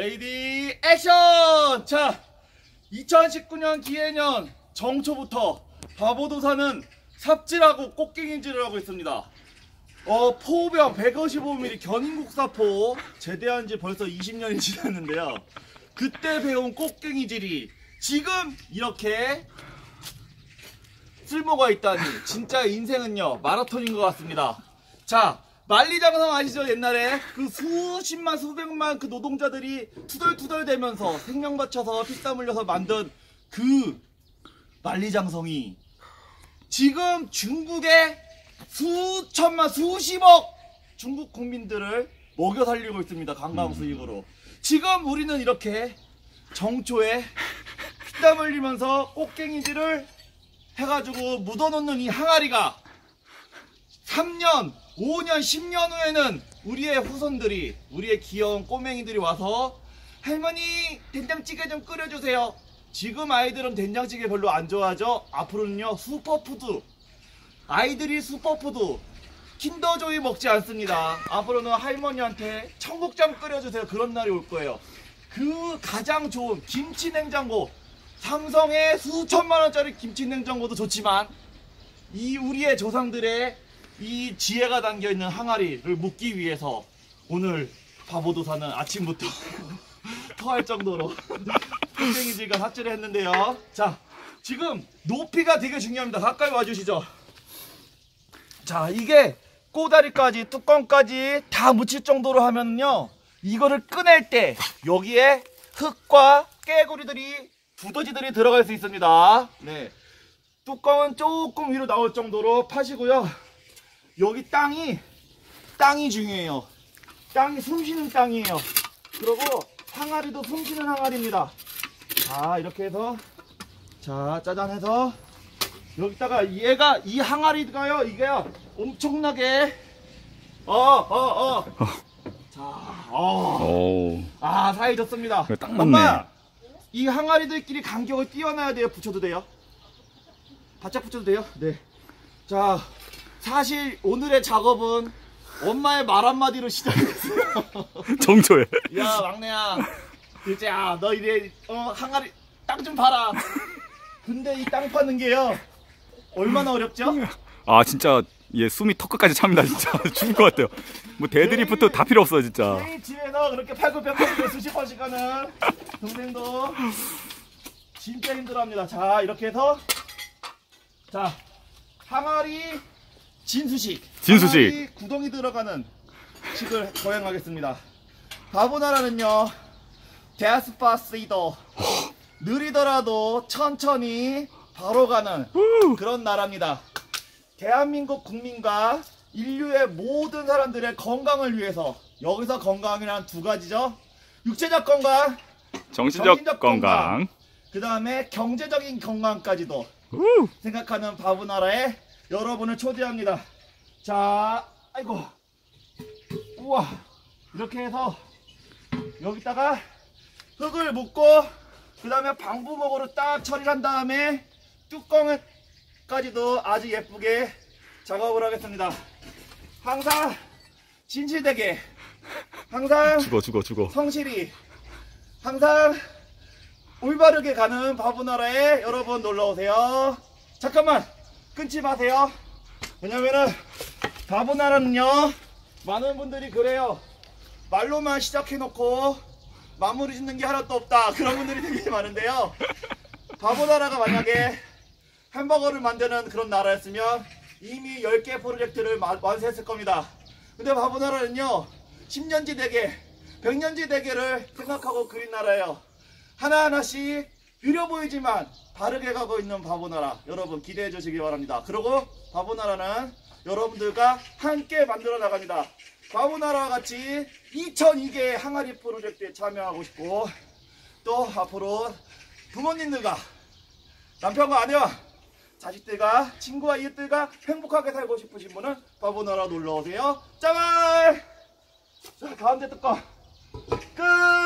레이디 액션! 자, 2019년 기해년 정초부터 바보도사는 삽질하고 꽃갱이질을 하고 있습니다. 어, 포병 155mm 견인국사포 제대한 지 벌써 20년이 지났는데요. 그때 배운 꽃갱이질이 지금 이렇게 쓸모가 있다니 진짜 인생은요 마라톤인 것 같습니다. 자 만리장성 아시죠? 옛날에? 그 수십만 수백만 그 노동자들이 투덜투덜 대면서 생명 바쳐서 피땀 흘려서 만든 그 만리장성이 지금 중국의 수천만 수십억 중국 국민들을 먹여 살리고 있습니다. 관광 수익으로. 지금 우리는 이렇게 정초에 피땀 흘리면서 꽃갱이질을 해가지고 묻어놓는 이 항아리가 3년, 5년, 10년 후에는 우리의 후손들이, 우리의 귀여운 꼬맹이들이 와서 할머니 된장찌개 좀 끓여주세요. 지금 아이들은 된장찌개 별로 안 좋아하죠? 앞으로는요, 슈퍼푸드. 아이들이 슈퍼푸드. 킨더조이 먹지 않습니다. 앞으로는 할머니한테 청국장 끓여주세요. 그런 날이 올 거예요. 그 가장 좋은 김치 냉장고. 삼성의 수천만 원짜리 김치 냉장고도 좋지만 이 우리의 조상들의 이 지혜가 담겨 있는 항아리를 묻기 위해서 오늘 바보도사는 아침부터 토할 정도로 땡땡이질과 삽질을 했는데요. 자, 지금 높이가 되게 중요합니다. 가까이 와주시죠. 자, 이게 꼬다리까지 뚜껑까지 다 묻힐 정도로 하면요. 이거를 꺼낼 때 여기에 흙과 깨구리들이 두더지들이 들어갈 수 있습니다. 네. 뚜껑은 조금 위로 나올 정도로 파시고요. 여기 땅이 땅이 중요해요. 땅이 숨쉬는 땅이에요. 그리고 항아리도 숨쉬는 항아리입니다. 자 이렇게 해서 자 짜잔 해서 여기다가 얘가 이 항아리가요 이게요 엄청나게 어 어 어. 자 어. 오. 아 사이 좋습니다. 그래, 딱 맞네. 엄마, 이 항아리들끼리 간격을 띄워놔야 돼요. 붙여도 돼요? 바짝 붙여도 돼요? 네. 자, 사실 오늘의 작업은 엄마의 말 한마디로 시작했어요. 정초에. 야, 막내야. 둘째야, 너 이래, 어, 항아리, 땅 좀 봐라. 근데 이 땅 파는 게요. 얼마나 어렵죠? 아 진짜 얘 숨이 턱끝까지 찹니다 진짜 죽을 것 같아요. 뭐 데드리프트 다 필요 없어 진짜. 이 집에서 그렇게 팔굽혀펴기를 수십 번씩 하는 동생도 진짜 힘들어합니다. 자 이렇게 해서 자 항아리 진수식 진수식. 구덩이 들어가는 식을 거행하겠습니다. 바보나라는요 데아스파스이더 느리더라도 천천히 바로 가는 그런 나라입니다. 대한민국 국민과 인류의 모든 사람들의 건강을 위해서 여기서 건강이란 두 가지죠. 육체적 건강, 정신적, 정신적 건강. 그 다음에 경제적인 건강까지도 우. 생각하는 바보나라에 여러분을 초대합니다. 자, 아이고, 우와, 이렇게 해서 여기다가 흙을 묻고 그 다음에 방부목으로 딱 처리한 다음에 뚜껑까지도 아주 예쁘게 작업을 하겠습니다. 항상 진실되게, 항상 죽어 죽어 죽어. 성실히, 항상 올바르게 가는 바보나라에 여러분 놀러오세요. 잠깐만 끊지 마세요. 왜냐면은 바보나라는요 많은 분들이 그래요. 말로만 시작해놓고 마무리 짓는 게 하나도 없다. 그런 분들이 되게 많은데요. 바보나라가 만약에 햄버거를 만드는 그런 나라였으면 이미 10개 프로젝트를 마- 완수했을 겁니다. 근데 바보나라는요 10년지 대계, 100년지 대계를 생각하고 그린 나라예요. 하나하나씩 느려 보이지만 다르게 가고 있는 바보나라 여러분 기대해 주시기 바랍니다. 그리고 바보나라는 여러분들과 함께 만들어 나갑니다. 바보나라와 같이 2002개의 항아리 프로젝트에 참여하고 싶고 또 앞으로 부모님들과 남편과 아내와 자식들과 친구와 이웃들과 행복하게 살고 싶으신 분은 바보나라 놀러 오세요. 짜발! 자 가운데 뚜껑 끝!